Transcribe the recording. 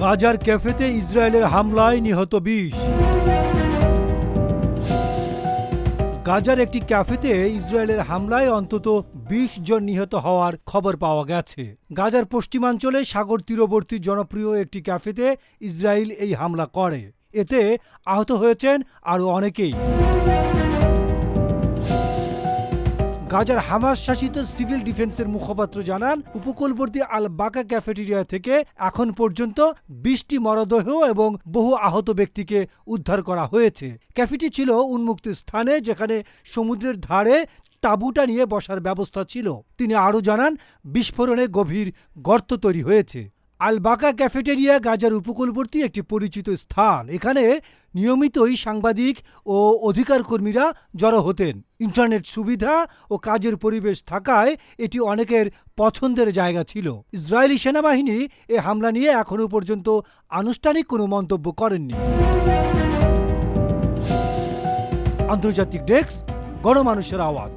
গাজার ক্যাফেতে ইসরায়েলের হামলায় নিহত বিশ। গাজার একটি ক্যাফেতে ইসরায়েলের হামলায় অন্তত বিশ জন নিহত হওয়ার খবর পাওয়া গেছে। গাজার পশ্চিমাঞ্চলে সাগর তীরবর্তী জনপ্রিয় একটি ক্যাফেতে ইসরায়েল এই হামলা করে। এতে আহত হয়েছেন আরও অনেকেই। গাজার হামাস শাসিত সিভিল ডিফেন্সের মুখপাত্র জানান, উপকূলবর্তী আল বাকা ক্যাফেটেরিয়া থেকে এখন পর্যন্ত বিশটি মরদেহ এবং বহু আহত ব্যক্তিকে উদ্ধার করা হয়েছে। ক্যাফেটি ছিল উন্মুক্ত স্থানে যেখানে সমুদ্রের ধারে তাঁবুটা নিয়ে বসার ব্যবস্থা ছিল। তিনি আরও জানান, বিস্ফোরণে গভীর গর্ত তৈরি হয়েছে। আল বাকা ক্যাফেটেরিয়া গাজার উপকূলবর্তী একটি পরিচিত স্থান। এখানে নিয়মিতই সাংবাদিক ও অধিকার কর্মীরা জড়ো হতেন। ইন্টারনেট সুবিধা ও কাজের পরিবেশ থাকায় এটি অনেকের পছন্দের জায়গা ছিল। ইসরায়েলি সেনাবাহিনী এ হামলা নিয়ে এখনও পর্যন্ত আনুষ্ঠানিক কোনো মন্তব্য করেননি। আন্তর্জাতিক ডেস্ক, গণমানুষের আওয়াজ।